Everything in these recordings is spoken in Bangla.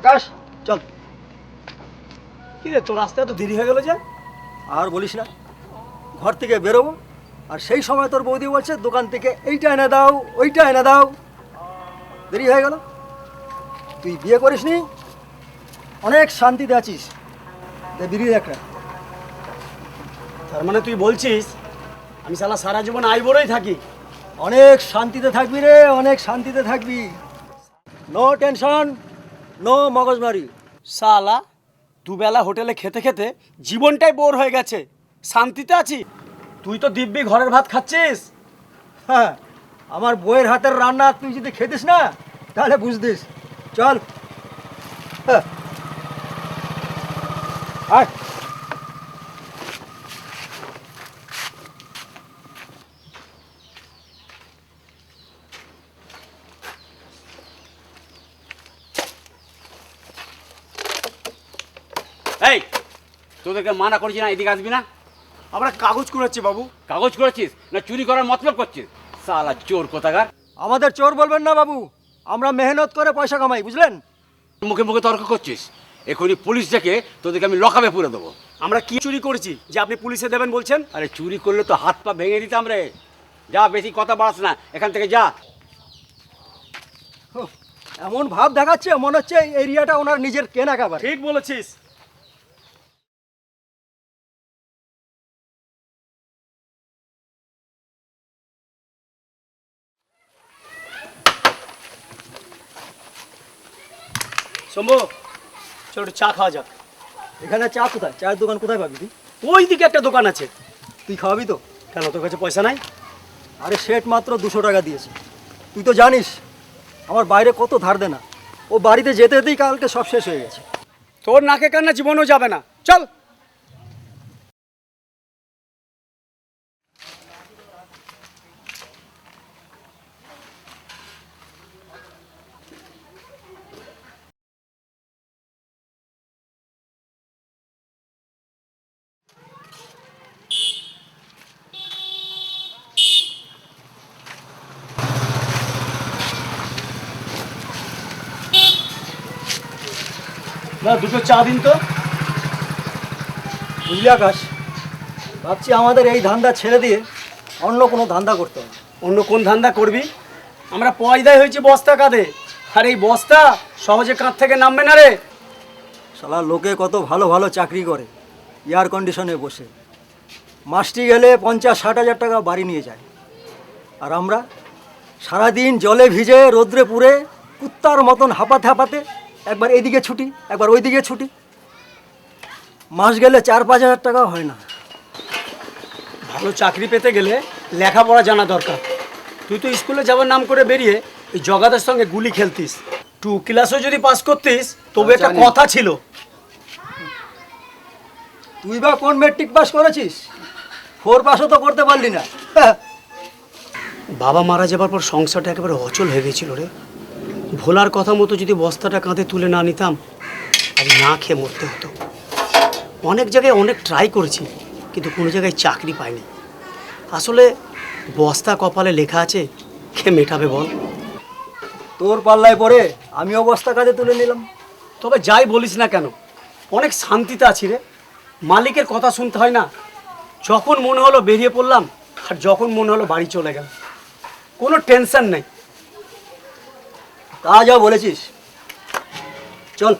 আকাশ চল। কি রে তোর রাস্তায় তো দেরি হয়ে গেল যে? আর বলিস না ঘর থেকে বেরোবো আর সেই সময় তোর বৌদি বলছে দোকান থেকে এইটা এনে দাও ওইটা এনে দাও। দেরি হয়ে গেল। তুই বিয়ে করিসনি অনেক শান্তিতে আছিস। বিড়ি একটা। তার মানে তুই বলছিস আমি সালা সারা জীবন আইবড়ই থাকি। অনেক শান্তিতে থাকবি রে অনেক শান্তিতে থাকবি। নো টেনশন নো মগজমারি। সালা দুবেলা হোটেলে খেতে খেতে জীবনটাই বোর হয়ে গেছে। শান্তিতে আছি। তুই তো দিব্যি ঘরের ভাত খাচ্ছিস। হ্যাঁ আমার বইয়ের হাতের রান্না তুই যদি খেতিস না, তাহলে বুঝতিস। চল। হ্যাঁ। এই তোদেরকে মানা করছি না এদিকে আসবি না? আমরা কাগজ করেছি বাবু। কাগজ করেছিস না চুরি করার মতলব করছিস? সালা চোর কোথাকার। আমাদের চোর বলবেন না বাবু আমরা মেহনত করে পয়সা কামাই বুঝলেন? মুখে মুখে তর্ক করছিস? এখনই পুলিশ ডেকে তোদেরকে আমি লকাবে পুরে দেবো। আমরা কি চুরি করেছি যে আপনি পুলিশে দেবেন বলছেন? আরে চুরি করলে তো হাত পা ভেঙে দিতাম রে। যা বেশি কথা বাড়াস না এখান থেকে যা। হুঁ, এমন ভাব দেখাচ্ছে মনে হচ্ছে এই এরিয়াটা ওনার নিজের কেনা খাবার ঠিক বলেছিস। শম্ভু চল একটু চা খাওয়া যাক। এখানে চা কোথায়? চায়ের দোকান কোথায় পাবি তুই? ওই দিকে একটা দোকান আছে। তুই খাওয়াবি তো? কেন তোর কাছে পয়সা নাই? আরে সেট মাত্র দুশো টাকা দিয়েছে। তুই তো জানিস আমার বাইরে কত ধার দেনা। ও বাড়িতে যেতে যেতেই কালকে সব শেষ হয়ে গেছে। তোর নাকে কান্না জীবনও যাবে না। চল। না দুটো চা দিন তো। বুঝলি আকাশ? ভাবছি আমাদের এই ধান্দা ছেড়ে দিয়ে অন্য কোনো ধান্দা করতে হবে। অন্য কোন ধান্দা করবি? আমরা পয়দায় হয়েছি বস্তা কাঁধে। আর এই বস্তা সহজে কাঁধ থেকে নামবে না রে। শালা লোকে কত ভালো ভালো চাকরি করে এয়ার কন্ডিশনে বসে। মাসটি গেলে পঞ্চাশ ষাট হাজার টাকা বাড়ি নিয়ে যায়। আর আমরা সারাদিন জলে ভিজে রোদ্রে পুড়ে কুত্তার মতন হাঁপাতে হাঁপাতে একবার এদিকে ছুটি একবার ওইদিকে ছুটি। মাস গেলে চার পাঁচ হাজার টাকা হয় না। ভালো চাকরি পেতে গেলে লেখাপড়া জানা দরকার। তুই তো স্কুলে যাওয়ার নাম করে বেরিয়ে এই জগাদের সঙ্গে গুলি খেলতিস। টু ক্লাসও যদি পাস করতিস তবে একটা। কথা ছিল। তুই বা কোন মেট্রিক পাস করেছিস? ফোর পাসও তো করতে পারলি না। বাবা মারা যাবার পর সংসারটা একেবারে অচল হয়ে গেছিল রে। ভোলার কথা মতো যদি বস্তাটা কাঁধে তুলে না নিতাম আমি না খেয়ে মরতে হতো। অনেক জায়গায় অনেক ট্রাই করেছি কিন্তু কোনো জায়গায় চাকরি পাইনি। আসলে বস্তা কপালে লেখা আছে কে মেটাবে বল। তোর পাল্লায় পরে আমি অবস্থা কাজে তুলে নিলাম। তবে যাই বলিস না কেন অনেক শান্তিতে আছি রে। মালিকের কথা শুনতে হয় না যখন মনে হলো বেরিয়ে পড়লাম আর যখন মনে হলো বাড়ি চলে গেল কোনো টেনশন নেই। তা যা বলেছিস। চল।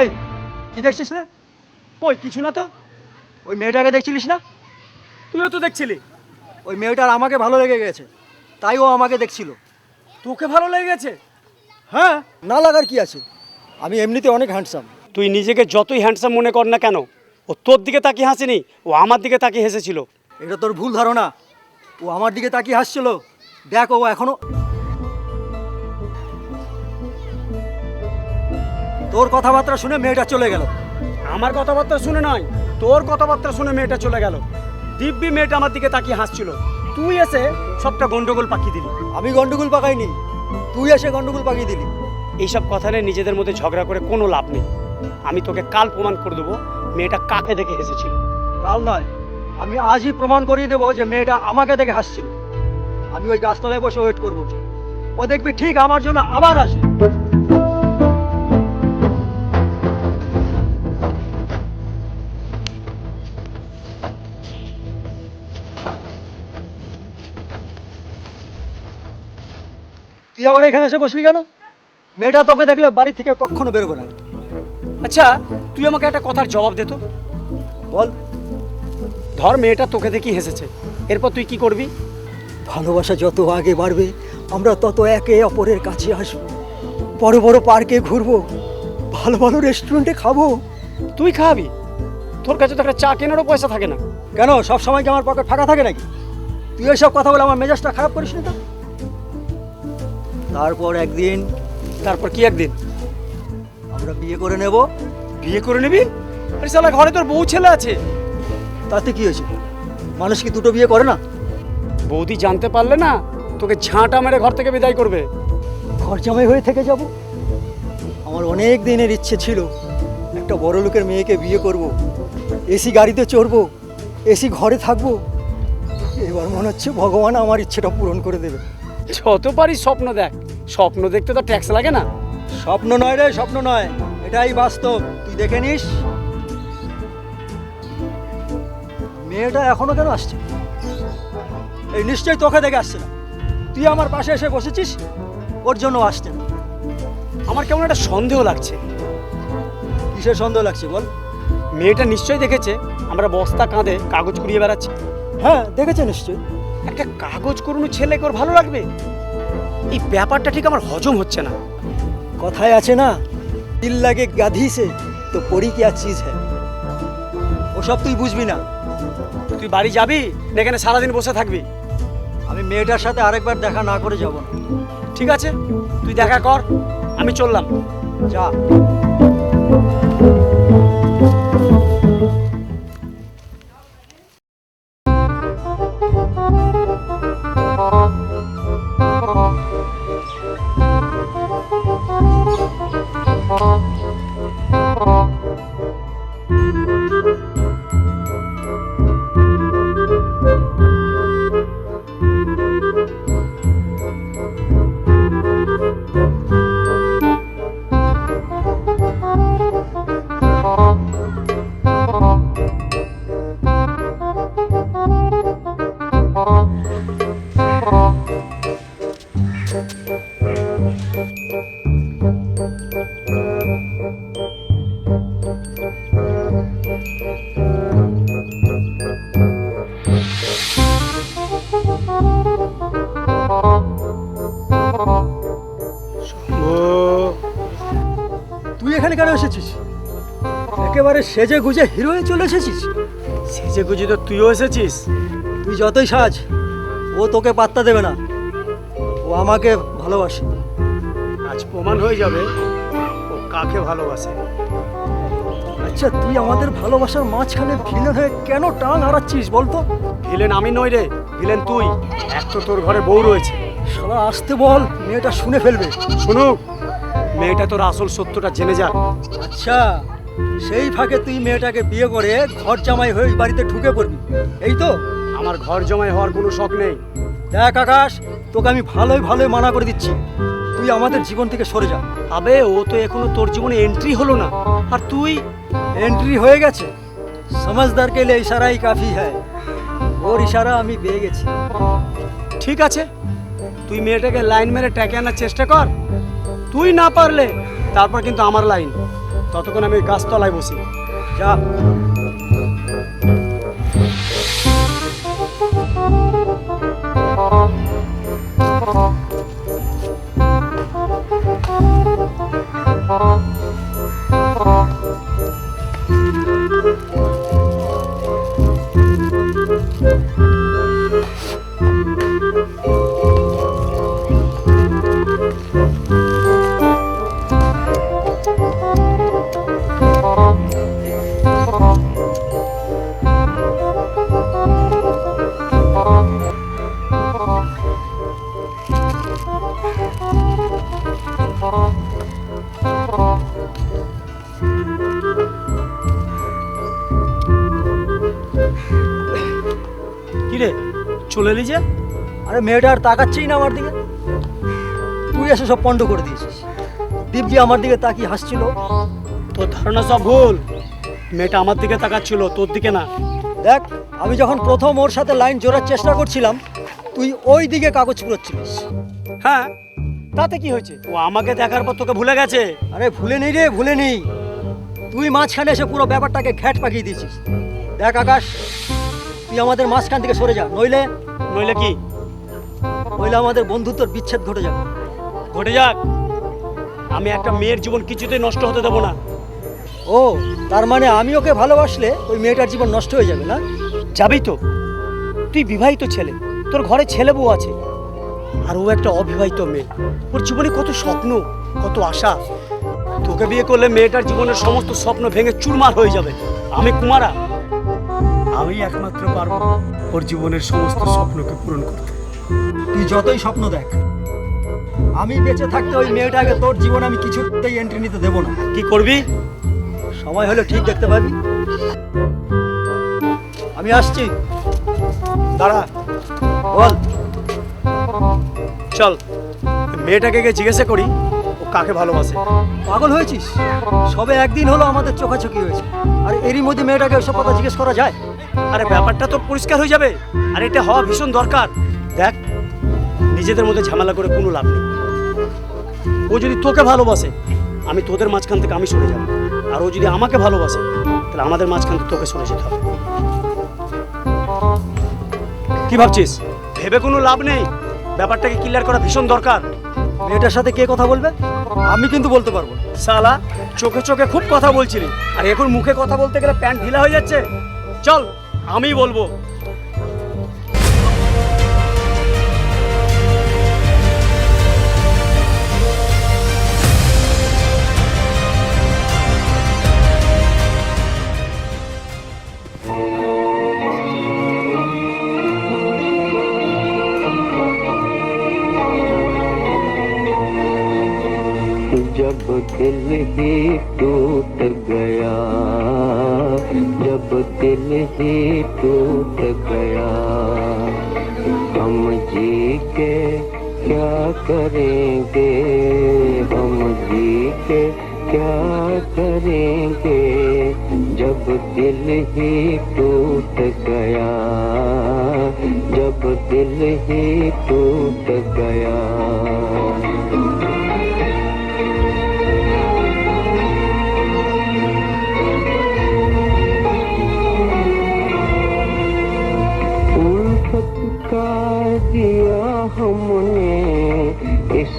এই কি দেখছিস না ওই কিছু না তো? ওই মেয়েটাকে দেখছিলিস না? তুইও তো দেখছিলি। ওই মেয়েটার আমাকে ভালো লেগে গেছে তাই ও আমাকে দেখছিল। তোকে ভালো লেগে গেছে? হ্যাঁ না লাগার কি আছে? আমি এমনিতে অনেক হ্যান্ডসাম তুই নিজেকে যতই হ্যান্ডসাম মনে কর না কেন ও তোর দিকে তাকিয়ে হাসিনি ও আমার দিকে তাকিয়ে হেসেছিল। এটা তোর ভুল ধারণা। ও আমার দিকে তাকিয়ে হাসছিল। দেখ ও এখনও তোর কথাবার্তা শুনে মেয়েটা চলে গেল। আমার কথাবার্তা শুনে নয় তোর কথাবার্তা শুনে মেয়েটা চলে গেল। দিব্যি মেয়েটা আমার দিকে তাকিয়ে হাসছিল। তুই এসে সবটা গন্ডগোল পাকিয়ে দিলি। আমি গন্ডগোল পাকাইনি। তুই এসে গন্ডগোল পাকিয়ে দিলি। এইসব কথা নিয়ে নিজেদের মধ্যে ঝগড়া করে কোনো লাভ নেই। আমি তোকে কাল প্রমাণ করে দেবো মেয়েটা কাকে দেখে হেসেছিল। কাল নয় আমি আজই প্রমাণ করিয়ে দেবো যে মেয়েটা আমাকে দেখে হাসছিল। আমি ওই গাছতলায় বসে ওয়েট করব। ও দেখবি ঠিক আমার জন্য আবার আসে তুই আবার এখানে এসে বসবি কেন? মেয়েটা তোকে দেখলে বাড়ি থেকে কখনো বেরোবে না। আচ্ছা তুই আমাকে একটা কথার জবাব দে তো। বল। ধর মেয়েটা তোকে দেখি হেসেছে। এরপর তুই কি করবি? ভালোবাসা যত আগে বাড়বে আমরা তত একে অপরের কাছে আসব। বড় বড় পার্কে ঘুরবো ভালো ভালো রেস্টুরেন্টে খাব। তুই খাওয়াবি তোর কাছে তো একটা চা কেনারও পয়সা থাকে না। কেন সব সময় কি আমার পকেট ফাঁকা থাকে নাকি? তুই এসব কথা বলে আমার মেজাজটা খারাপ করিস না তো? তারপর একদিন তারপর কি একদিন? আমরা বিয়ে করে নেব। বিয়ে করে নিবি? আরে শালা ঘরে তোর বউ ছেলে আছে। তাতে কি হয়েছে? মানুষ কি দুটো বিয়ে করে না? বৌদি জানতে পারলে না তোকে ঝাঁটা মেরে ঘর থেকে বিদায় করবে। ঘর জামাই হয়ে থেকে যাব। আমার অনেক দিনের ইচ্ছে ছিল একটা বড় লোকের মেয়েকে বিয়ে করব। এসি গাড়িতে চড়বো এসি ঘরে থাকব। এবার মনে হচ্ছে ভগবান আমার ইচ্ছেটা পূরণ করে দেবে। যত পারি স্বপ্ন দেখ স্বপ্ন দেখতে তো ট্যাক্স লাগে না। স্বপ্ন নয় রে স্বপ্ন নয়। এটাই বাস্তব। তুই দেখে নিস। মেয়েটা এখনও কেন আসছে? এই নিশ্চয়ই তোকে দেখে আসছে না। তুই আমার পাশে এসে বসেছিস? ওর জন্য আসছে না। আমার কেমন একটা সন্দেহ লাগছে। কিসের সন্দেহ লাগছে বল? মেয়েটা নিশ্চয়ই দেখেছে আমরা বস্তা কাঁধে কাগজ কুড়িয়ে বেড়াচ্ছি। হ্যাঁ দেখেছে নিশ্চয়ই। একটা কাগজ কুড়ুনো ছেলেকে ওর ভালো লাগবে? এই ব্যাপারটা ঠিক আমার হজম হচ্ছে না। কথায় আছে না, দিল লাগে গাধি সে, তো পড়ি কি আর চিজ হ্যাঁ ওসব তুই বুঝবি না। তুই বাড়ি যাবি না এখানে সারাদিন বসে থাকবি? আমি মেয়েটার সাথে আরেকবার দেখা না করে যাব ঠিক আছে? তুই দেখা কর, আমি চললাম। যা। তুই এখানে কেন এসেছিস? একেবারে সেজে গুজে হিরো হয়ে চলে এসেছিস? সেজে গুজে তো তুইও এসেছিস। তুই যতই সাজ ও তোকে পাত্তা দেবে না। ও আমাকে ভালোবাসে। আজ প্রমাণ হয়ে যাবে ও কাকে ভালোবাসে। আচ্ছা তুই আমাদের ভালোবাসার মাঝখানে ভিলেন হয়ে কেন টান হারাচ্ছিস বলতো? ভিলেন আমি নই রে ভিলেন তুই। এক তো তোর ঘরে বউ রয়েছে। শালা আসতে বল মেয়েটা শুনে ফেলবে। শুনুক মেয়েটা তোর আসল সত্যটা জেনে যাক। আচ্ছা সেই ফাঁকে তুই মেয়েটাকে বিয়ে করে ঘর জামাই হয়ে ওই বাড়িতে ঢুকে পড়বি। এই তো? আমার ঘর জমায় হওয়ার কোনো শখ নেই। দেখ আকাশ তোকে আমি ভালোই ভালোই মানা করে দিচ্ছি। তুই আমাদের জীবন থেকে সরে যা। আবে ও তো এখনও তোর জীবনে এন্ট্রি হলো না। আর তুই? এন্ট্রি হয়ে গেছে। সমাজদার কে লিয়ে ইশারাই কাফি হ্যায় ওর ইশারা আমি পেয়ে গেছি। ঠিক আছে, তুই মেয়েটাকে লাইন মেরে ট্যাকে আনার চেষ্টা কর। তুই না পারলে, তারপর কিন্তু আমার লাইন। ততক্ষণ আমি গাছতলায় বসি। যা। চলে এলি যে? আরে মেয়েটা আর তাকাচ্ছেই না আমার দিকে। তুই এসে সব পণ্ড করে দিয়েছিস। দিব্যি আমার দিকে তাকিয়ে হাসছিল। তোর ধারণা সব ভুল। মেয়েটা আমার দিকে তাকাচ্ছিল তোর দিকে না। দেখ আমি যখন প্রথম ওর সাথে লাইন জোড়ার চেষ্টা করছিলাম তুই ওই দিকে কাগজ পুরোচ্ছিলিস। হ্যাঁ। তাতে কি হয়েছে? ও আমাকে দেখার পর তোকে ভুলে গেছে। আরে ভুলে নেই রে ভুলে নেই। তুই মাঝখানে এসে পুরো ব্যাপারটাকে ঘ্যাট পাকিয়ে দিয়েছিস। দেখ আকাশ। তুই আমাদের মাঝখান থেকে সরে যা নইলে নইলে কি? নইলে আমাদের বন্ধুত্বর বিচ্ছেদ ঘটে যাবে। ঘটে যাক। আমি একটা মেয়ের জীবন কিছুতেই নষ্ট হতে দেবো না। ও তার মানে আমি ওকে ভালোবাসলে ওই মেয়েটার জীবন নষ্ট হয়ে যাবে না? যাবি তো। তুই বিবাহিত ছেলে তোর ঘরে ছেলে বউ আছে। আর ও একটা অবিবাহিত মেয়ে। ওর জীবনে কত স্বপ্ন কত আশা। তোকে বিয়ে করলে মেয়েটার জীবনের সমস্ত স্বপ্ন ভেঙে চুরমার হয়ে যাবে। আমি কুমারা আমি একমাত্র পারব ওর জীবনের সমস্ত স্বপ্নকে পূরণ করতে। তুই যতই স্বপ্ন দেখ, আমি বেঁচে থাকতে ওই মেয়েটাকে তোর জীবন আমি কিছুতেই এন্ট্রি নিতে দেবো না। কি করবি? সময় হলে ঠিক দেখতে পাবি। আমি আসছি। দাঁড়া, বল। চল, মেয়েটাকে গিয়ে জিজ্ঞাসা করি। কাকে ভালোবাসে? পাগল হয়েছিস? সবে একদিন হলো আমাদের চোখাচোখি হয়েছে। আর এরই মধ্যে মেয়েটাকে ওসব কথা জিজ্ঞেস করা যায়? আরে ব্যাপারটা তো পরিষ্কার হয়ে যাবে। আর এটা হওয়া ভীষণ দরকার। দেখ, নিজেদের মধ্যে ঝামেলা করে কোনো লাভ নেই। ও যদি তোকে ভালোবাসে, আমি তোদের মাঝখান থেকে আমি সরে যাব। আর ও যদি আমাকে ভালোবাসে, তাহলে আমাদের মাঝখান থেকে তোকে সরে যেতে হবে। কি ভাবছিস? ভেবে কোনো লাভ নেই? ব্যাপারটাকে ক্লিয়ার করা ভীষণ দরকার। মেয়েটার সাথে কে কথা বলবে? আমি কিন্তু বলতে পারব সালা চোখে চোখে খুব কথা বলছিলি, আর এখন মুখে কথা বলতে গেলে প্যান্ট ঢিলা হয়ে যাচ্ছে। চল, আমি বলব। جب دل ہی ٹوٹ گیا، جب دل ہی ٹوٹ گیا۔ ہم جی کے کیا کریں گے؟ ہم جی کے کیا کریں گے؟ جب دل ہی ٹوٹ گیا، جب دل ہی ٹوٹ گیا۔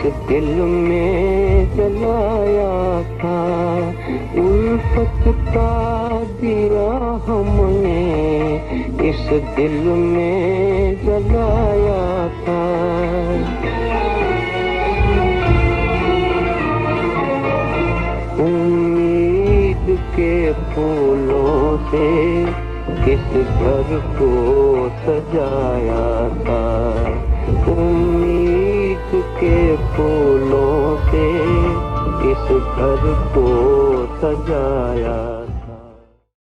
ایک دل میں جلایا تھا۔ الفت کا دیا ہم نے اس دل میں جلایا تھا امید کے پھولوں سے کس گھر کو سجایا تھا؟ امید کے پھولوں سے اس گھر کو سجایا۔